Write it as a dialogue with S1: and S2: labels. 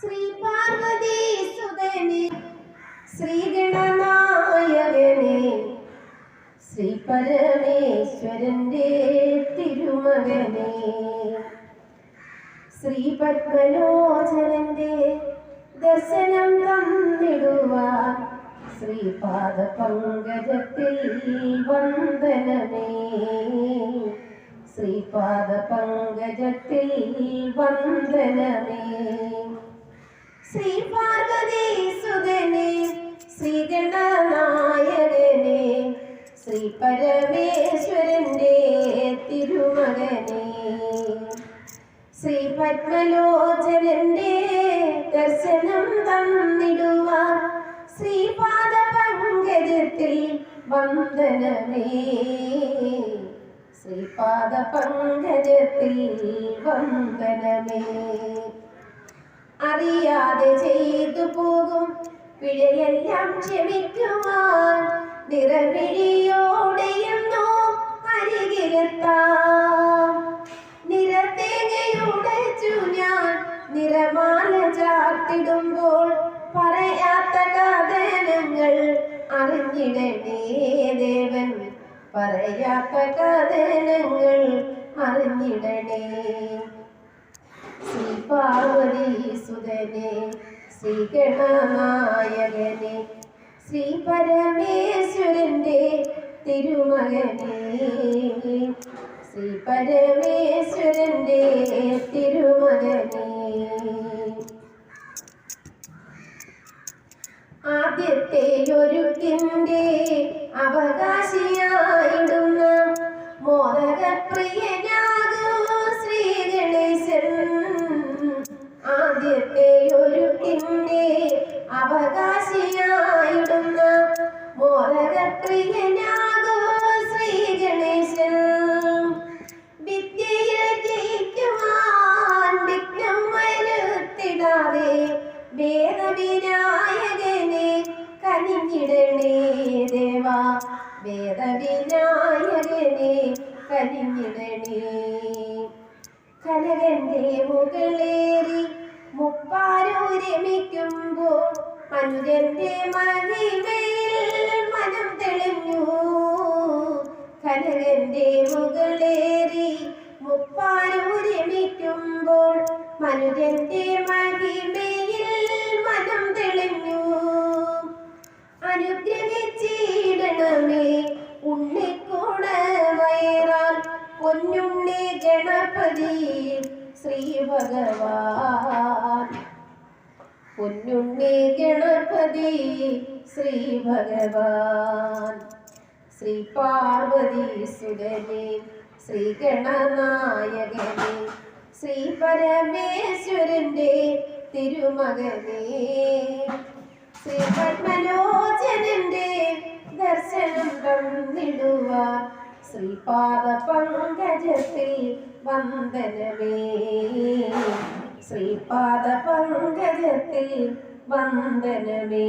S1: ശ്രീ പാർവതി സുതനെ ശ്രീഗണനായകനെ ശ്രീ പരമേശ്വരന്റെ തിരുമകനെ ശ്രീ പത്മലോചനന്റെ ദർശനം തന്നിടുവാൻ ശ്രീപാദ പങ്കജത്തിൽ വന്ദനമേ. ശ്രീപാദ പങ്കജത്തിൽ വന്ദനമേ. ശ്രീ പാർവതി സുതനെ ശ്രീഗണനായകനെ ശ്രീ പരമേശ്വരന്റെ തിരുമകനെ. ശ്രീ പത്മലോചനന്റെ ദർശനം തന്നിടുവാൻ ശ്രീപാദ പങ്കജത്തിൽ വന്ദനമേ. ശ്രീപാദ പങ്കജത്തിൽ വന്ദനമേ. അറിയാതെ ചെയ്തു പോകും. പിഴയെല്ലാം ക്ഷമിക്കുവാൻ നിറവിഴിയോടെയെന്നോ അരികിലെത്താം. നിറത്തേങ്ങയുടച്ചു ഞാൻ നിറമാല ചാർത്തിടുമ്പോൾ പറയാത്ത കഥനങ്ങൾ അറിഞ്ഞിടണേ ദേവൻ. പറയാത്ത കഥനങ്ങൾ അറിഞ്ഞിടണേ. ശ്രീ പാർവതി സുതനെ ശ്രീ പരമേശ്വരന്റെ തിരുമകനെ ശ്രീ പരമേശ്വരന്റെ തിരുമകനെ. ആദ്യത്തെ ഒരുക്കിന്റെ അവകാശിയായിടുന്ന മോദകപ്രിയനാകൂ അവകാശിയായിടുന്ന മോദകപ്രിയനാകൂ ശ്രീ ഗണേശൻ. വിദ്യയിൽ ജയിക്കുവാൻ വിഘ്നം വരുത്തിടാതെ വേദവിനായകനെ കനിഞ്ഞിടണേ ദേവാ. വേദവിനായകനെ കനിഞ്ഞിടണേ. കനകന്റെ മുകളേറി മുപ്പാരൂരമിക്കുമ്പോൾ അനുജന്റെ മഹിമയിൽ മനം തെളിഞ്ഞു. കനകന്റെ മുകളേറി മുപ്പാരൂരമിക്കുമ്പോൾ മനുജന്റെ മഹിമയിൽ മനം തെളിഞ്ഞു. അനുഗ്രഹിച്ചിടണമേ ഉണ്ണിക്കൂട വയറാൽ പൊന്നുണ്ണി ഗണപതി ശ്രീ ഭഗവാൻ. പൊന്നുണ്ണി ഗണപതി ശ്രീ ഭഗവാൻ ശ്രീ പാർവതി സുരനെ ശ്രീ ഗണനായകനെ ശ്രീ പരമേശ്വരന്റെ തിരുമകനെ ശ്രീ പത്മലോചനന്റെ ദർശനം തന്നിടുവാൻ ശ്രീപാദ പങ്കജത്തിൽ വന്ദനമേ. ശ്രീപാദ പങ്കജത്തിൽ വന്ദനമേ.